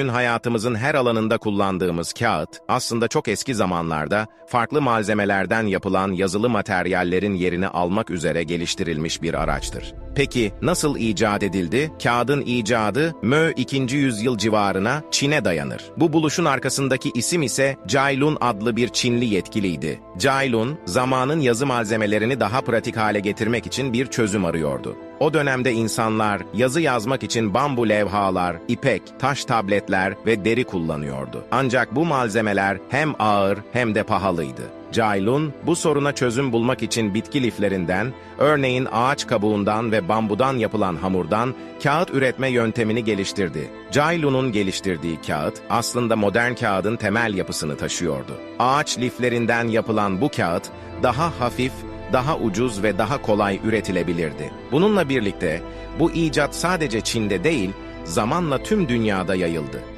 Bugün hayatımızın her alanında kullandığımız kağıt, aslında çok eski zamanlarda farklı malzemelerden yapılan yazılı materyallerin yerini almak üzere geliştirilmiş bir araçtır. Peki nasıl icat edildi? Kağıdın icadı Mö 2. yüzyıl civarına Çin'e dayanır. Bu buluşun arkasındaki isim ise Cailun adlı bir Çinli yetkiliydi. Cailun, zamanın yazı malzemelerini daha pratik hale getirmek için bir çözüm arıyordu. O dönemde insanlar yazı yazmak için bambu levhalar, ipek, taş tabletler ve deri kullanıyordu. Ancak bu malzemeler hem ağır hem de pahalıydı. Cailun, bu soruna çözüm bulmak için bitki liflerinden, örneğin ağaç kabuğundan ve bambudan yapılan hamurdan kağıt üretme yöntemini geliştirdi. Cailun'un geliştirdiği kağıt, aslında modern kağıdın temel yapısını taşıyordu. Ağaç liflerinden yapılan bu kağıt, daha hafif, daha ucuz ve daha kolay üretilebilirdi. Bununla birlikte bu icat sadece Çin'de değil, zamanla tüm dünyada yayıldı.